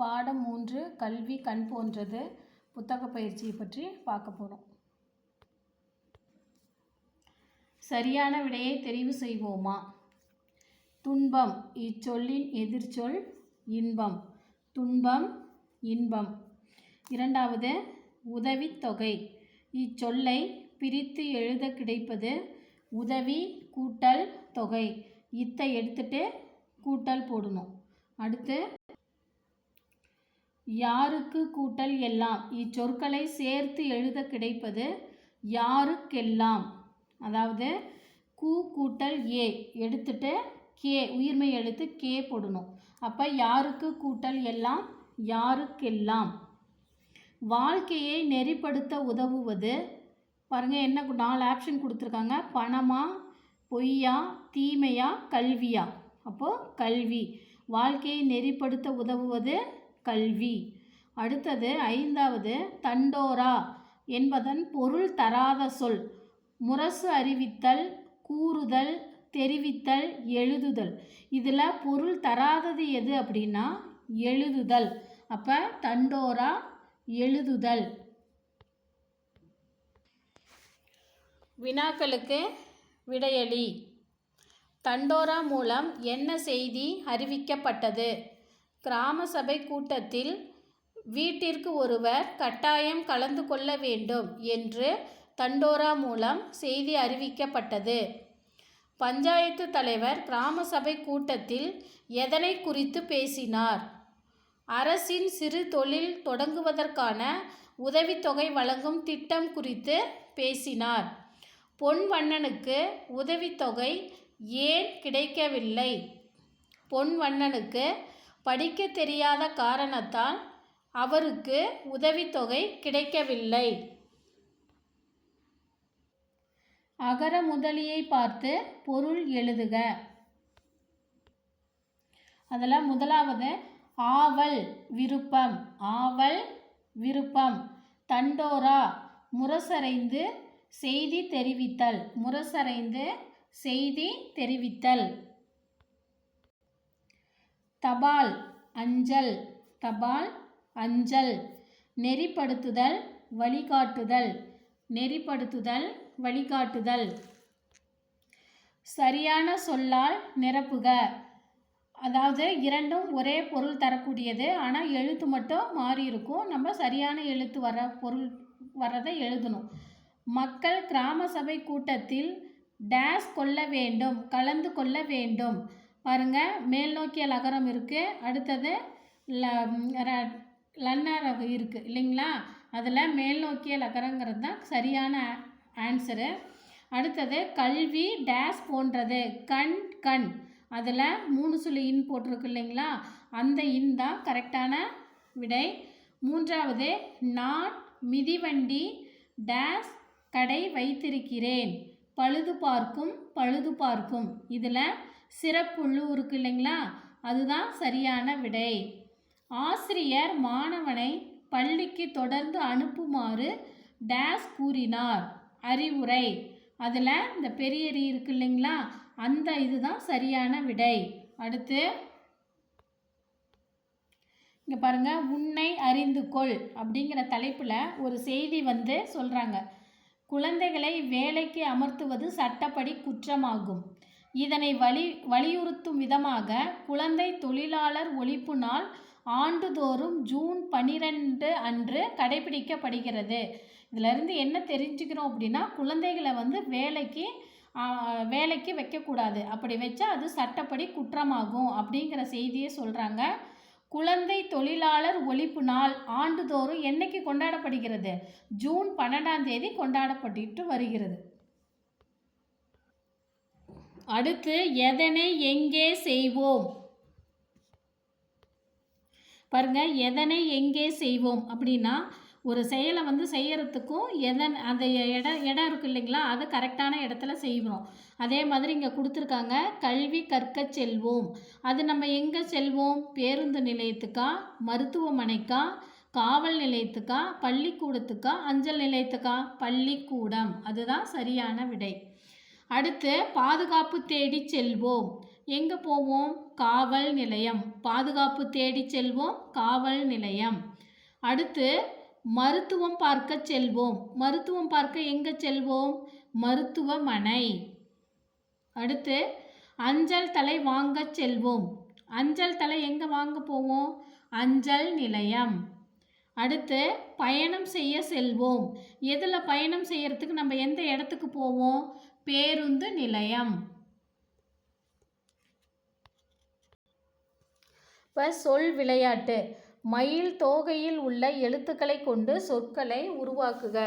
பாடம் மூன்று கல்வி கண் போன்றது புத்தக பயிற்சியை பற்றி பார்க்க போகிறோம் சரியான விடையை தெரிவு செய்வோமா? துன்பம் இச்சொல்லின் எதிர்ச்சொல் இன்பம். துன்பம் இன்பம். இரண்டாவது உதவித்தொகை இச்சொல்லை பிரித்து எழுத கிடைப்பது உதவி கூட்டல் தொகை. இத்தை எடுத்துட்டு கூட்டல் போடணும். அடுத்து யாருக்கு கூட்டல் எல்லாம்? இச்சொற்களை சேர்த்து எழுத கிடைப்பது யாருக்கெல்லாம்? அதாவது கு கூட்டல் ஏ எடுத்துட்டு கே உயிர்மெய் எழுத்து கே போடணும். அப்போ யாருக்கு கூட்டல் எல்லாம்? யாருக்கெல்லாம்? வாழ்க்கையை நெறிப்படுத்த உதவுவது பாருங்கள் என்ன நாலு ஆப்ஷன் கொடுத்துருக்காங்க. பணமா பொய்யா தீமையா கல்வியா? அப்போது கல்வி. வாழ்க்கையை நெறிப்படுத்த உதவுவது கல்வி. அடுத்தது ஐந்தாவது தண்டோரா என்பதன் பொருள் தராத சொல். முரசு அறிவித்தல் கூறுதல் தெரிவித்தல் எழுதுதல். இதில் பொருள் தராதது எது அப்படின்னா எழுதுதல். அப்போ தண்டோரா எழுதுதல். வினாக்களுக்கு விடையளி தண்டோரா மூலம் என்ன செய்தி அறிவிக்கப்பட்டது? கிராம சபை கூட்டத்தில் வீட்டிற்கு ஒருவர் கட்டாயம் கலந்து கொள்ள வேண்டும் என்று தண்டோரா மூலம் செய்தி அறிவிக்கப்பட்டது. பஞ்சாயத்து தலைவர் கிராம சபை கூட்டத்தில் எதனை குறித்து பேசினார்? அரசின் சிறு தொழில் தொடங்குவதற்கான உதவித்தொகை வழங்கும் திட்டம் குறித்து பேசினார். பொன்வண்ணனுக்கு உதவித்தொகை ஏன் கிடைக்கவில்லை? பொன்வண்ணனுக்கு படிக்க தெரியாத காரணத்தால் அவருக்கு உதவித்தொகை கிடைக்கவில்லை. அகர முதலியை பார்த்து பொருள் எழுதுக. அதில் முதலாவது ஆவல் விருப்பம் ஆவல் விருப்பம். தண்டோரா முரசறைந்து செய்தி தெரிவித்தல் முரசறைந்து செய்தி தெரிவித்தல். தபால் அஞ்சல் தபால் அஞ்சல். நெறிப்படுத்துதல் வழிகாட்டுதல். நெறிப்படுத்துதல் வழிகாட்டுதல். சரியான சொல்லால் நிரப்புக. அதாவது இரண்டும் ஒரே பொருள் தரக்கூடியது. ஆனால் எழுத்து மட்டும் மாறி இருக்கும். நம்ம சரியான எழுத்து வர பொருள் வர்றதை எழுதணும். மக்கள் கிராம சபை கூட்டத்தில் டேஸ் கொள்ள வேண்டும் கலந்து கொள்ள வேண்டும். பாருங்கள் மேல் நோக்கிய லகரம் இருக்குது அடுத்தது ல லன்னர் இருக்குது இல்லைங்களா? அதில் மேல் நோக்கிய லகரங்கிறது தான் சரியான ஆன்சரு அடுத்தது கல்வி டேஸ் போன்றது கண் கண். அதில் மூணு சொல்லி இன் போட்டிருக்கு இல்லைங்களா? அந்த இன் தான் கரெக்டான விடை. மூன்றாவது நான் மிதிவண்டி டேஸ் கடை வைத்திருக்கிறேன். பழுது பார்க்கும் பழுது பார்க்கும். இதில் சிறப்புள்ளு இருக்கு இல்லைங்களா? அதுதான் சரியான விடை. ஆசிரியர் மாணவனை பள்ளிக்கு தொடர்ந்து அனுப்புமாறு டேஸ் கூறினார். அறிவுரை. அதில் இந்த பெரிய ரி இருக்கு இல்லைங்களா? அந்த இதுதான் சரியான விடை. அடுத்து. இங்கே பாருங்க. உன்னை அறிந்து கொள் அப்படிங்கிற தலைப்பில் ஒரு செய்தி வந்து சொல்கிறாங்க குழந்தைகளை வேலைக்கு அமர்த்துவது சட்டப்படி குற்றமாகும். இதனை வலி வலியுறுத்தும் விதமாக குழந்தை தொழிலாளர் ஒழிப்பு நாள் ஆண்டுதோறும் ஜூன் பன்னிரெண்டு அன்று கடைபிடிக்கப்படுகிறது. இதிலிருந்து என்ன தெரிஞ்சுக்கிறோம் அப்படின்னா குழந்தைகளை வந்து வேலைக்கு வேலைக்கு வைக்கக்கூடாது. அப்படி வச்சா அது சட்டப்படி குற்றமாகும் அப்படிங்கிற செய்தியை சொல்கிறாங்க குழந்தை தொழிலாளர் ஒழிப்பு நாள் ஆண்டுதோறும் என்னைக்கு கொண்டாடப்படுகிறது? ஜூன் பன்னெண்டாம் தேதி கொண்டாடப்பட்டு வருகிறது. அடுத்து எதனை எங்கே செய்வோம்? பாருங்க எதனை எங்கே செய்வோம்? அப்படின்னா ஒரு செயலை வந்து செய்யறதுக்கும் எதன் அந்த இடம் இடம் இருக்கு இல்லைங்களா அதை கரெக்டான இடத்துல செய்வோம் அதே மாதிரி இங்கே கொடுத்துருக்காங்க கல்வி கற்க செல்வோம். அது நம்ம எங்கே செல்வோம்? பேருந்து நிலையத்துக்கா மருத்துவமனைக்கா காவல் நிலையத்துக்கா பள்ளிக்கூடத்துக்கா அஞ்சல் நிலையத்துக்கா? பள்ளிக்கூடம். அதுதான் சரியான விடை. அடுத்து பாதுகாப்பு தேடி செல்வோம். எங்கே போவோம்? காவல் நிலையம். பாதுகாப்பு தேடி செல்வோம். காவல் நிலையம். அடுத்து மருத்துவம் பார்க்க செல்வோம். மருத்துவம் பார்க்க எங்கே செல்வோம்? மருத்துவமனை. அடுத்து அஞ்சல் தலை வாங்க செல்வோம். அஞ்சல் தலை எங்கே வாங்க போவோம்? அஞ்சல் நிலையம். அடுத்து பயணம் செய்ய செல்வோம். எதில் பயணம் செய்யறதுக்கு நம்ம எந்த இடத்துக்கு போவோம்? பேருந்து நிலையம். இப்போ சொல் விளையாட்டு. மயில் தோகையில் உள்ள எழுத்துக்களை கொண்டு சொற்களை உருவாக்குக.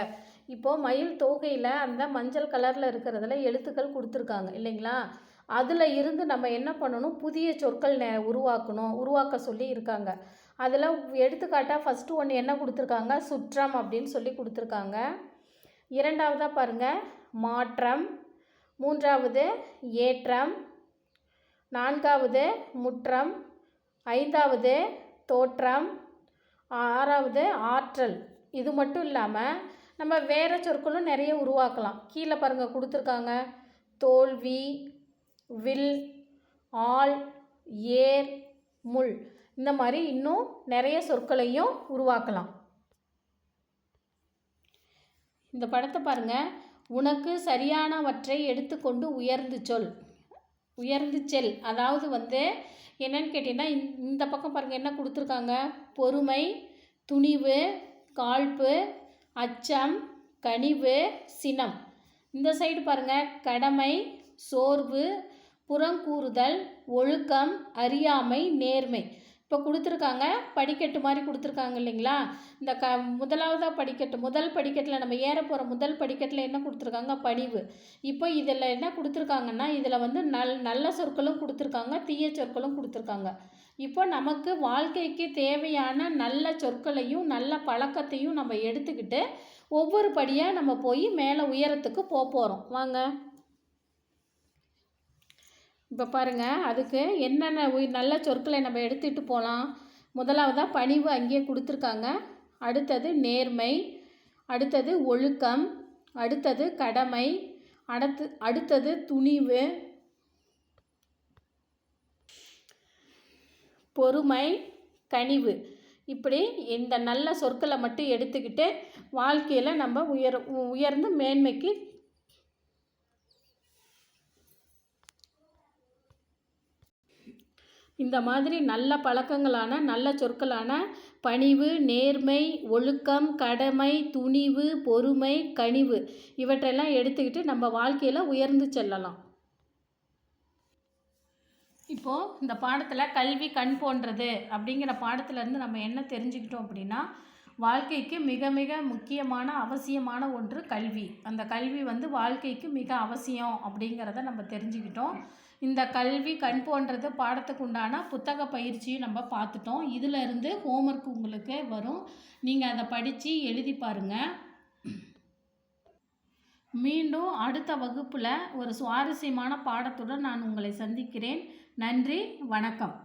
இப்போது மயில் தோகையில் அந்த மஞ்சள் கலரில் இருக்கிறதுல எழுத்துக்கள் கொடுத்துருக்காங்க இல்லைங்களா? அதில் இருந்து நம்ம என்ன பண்ணணும்? புதிய சொற்கள் நே உருவாக்கணும் உருவாக்க சொல்லி இருக்காங்க. அதில் எடுத்துக்காட்டாக ஃபஸ்ட்டு ஒன்று என்ன கொடுத்துருக்காங்க? சுற்றம் அப்படின்னு சொல்லி கொடுத்துருக்காங்க. இரண்டாவதாக பாருங்கள் மாற்றம். மூன்றாவது ஏற்றம். நான்காவது முற்றம். ஐந்தாவது தோற்றம். ஆறாவது ஆற்றல். இது மட்டும் இல்லாமல் நம்ம வேறு சொற்களும் நிறைய உருவாக்கலாம். கீழே பாருங்கள் கொடுத்துருக்காங்க. தோல்வி வில் ஆள் ஏர் முள். இந்த மாதிரி இன்னும் நிறைய சொற்களையும் உருவாக்கலாம். இந்த படத்தை பாருங்கள் உனக்கு சரியானவற்றை எடுத்துக்கொண்டு உயர்ந்து சொல். உயர்ந்து செல். அதாவது வந்து என்னன்னு கேட்டிங்கன்னா இந்த பக்கம் பாருங்கள் என்ன கொடுத்துருக்காங்க? பொறுமை துணிவு காழ்ப்பு அச்சம் கனிவு சினம். இந்த சைடு பாருங்கள் கடமை சோர்வு புறங்கூறுதல் ஒழுக்கம் அறியாமை நேர்மை. இப்போ கொடுத்துருக்காங்க படிக்கட்டு மாதிரி கொடுத்துருக்காங்க இல்லைங்களா? இந்த க முதலாவதாக படிக்கட்டு முதல் படிக்கட்டில் நம்ம ஏற போகிற முதல் படிக்கட்டில் என்ன கொடுத்துருக்காங்க? படிவு. இப்போ இதில் என்ன கொடுத்துருக்காங்கன்னா இதில் வந்து நல் நல்ல சொற்களும் கொடுத்துருக்காங்க தீய சொற்களும் கொடுத்துருக்காங்க. இப்போ நமக்கு வாழ்க்கைக்கு தேவையான நல்ல சொற்களையும் நல்ல பழக்கத்தையும் நம்ம எடுத்துக்கிட்டு ஒவ்வொரு படியாக நம்ம போய் மேலே உயரத்துக்கு போக போகிறோம் வாங்க. இப்போ பாருங்கள் அதுக்கு என்னென்ன உய் நல்ல சொற்களை நம்ம எடுத்துகிட்டு போகலாம் முதலாவதாக பணிவு அங்கேயே கொடுத்துருக்காங்க. அடுத்தது நேர்மை அடுத்தது ஒழுக்கம் அடுத்தது கடமை அடுத்து அடுத்தது துணிவு பொறுமை கனிவு. இப்படி இந்த நல்ல சொற்களை மட்டும் எடுத்துக்கிட்டு வாழ்க்கையில் நம்ம உயர் உயர்ந்து மேன்மைக்கு இந்த மாதிரி நல்ல பழக்கங்களான நல்ல சொற்களான பணிவு நேர்மை ஒழுக்கம் கடமை துணிவு பொறுமை கனிவு இவற்றையெல்லாம் எடுத்துக்கிட்டு நம்ம வாழ்க்கையில் உயர்ந்து செல்லலாம். இப்போது இந்த பாடத்தில் கல்வி கண் போன்றது அப்படிங்கிற பாடத்துலேருந்து நம்ம என்ன தெரிஞ்சுக்கிட்டோம் அப்படின்னா வாழ்க்கைக்கு மிக மிக முக்கியமான அவசியமான ஒன்று கல்வி. அந்த கல்வி வந்து வாழ்க்கைக்கு மிக அவசியம் அப்படிங்கிறத நம்ம தெரிஞ்சுக்கிட்டோம். இந்த கல்வி கண் போன்றது பாடத்துக்கு உண்டான புத்தக பயிற்சியும் நம்ம பார்த்துட்டோம். இதிலிருந்து ஹோம்ஒர்க் உங்களுக்கு வரும். நீங்கள் அதை படித்து எழுதி பாருங்கள் மீண்டும் அடுத்த வகுப்பில் ஒரு சுவாரஸ்யமான பாடத்துடன் நான் உங்களை சந்திக்கிறேன். நன்றி வணக்கம்.